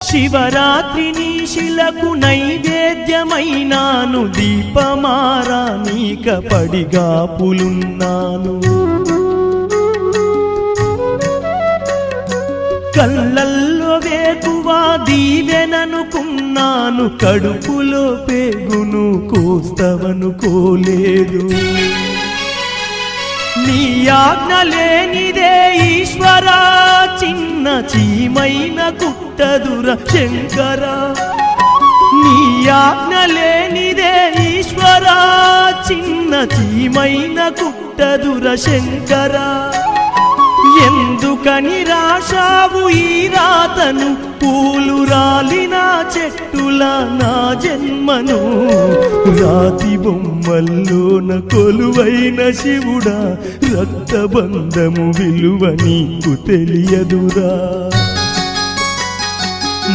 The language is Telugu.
శివరాత్రి నీశిలకు నైవేద్యమైనాను దీపమారా నీక పడిగా పులున్నాను కళ్ళల్లో వేకువా దీవెననుకున్నాను కడుపులో పేగును కోస్తవనుకోలేదు నీ ఆజ్ఞ లేనిదే ఈశ్వరా చీమైన కుట్టదుర శంకర. నీ ఆజ్ఞ లేనిదే ఈశ్వర చిన్న చీమైన కుట్టదుర శంకర. ఎందుకని రాశావు ఈ రాతను? పూలు రాలిన చెట్టుల నా జన్మను. రాతి బొమ్మల్లోన కొలువైన శివుడా రక్తబంధము విలువ నీకు తెలియదురా.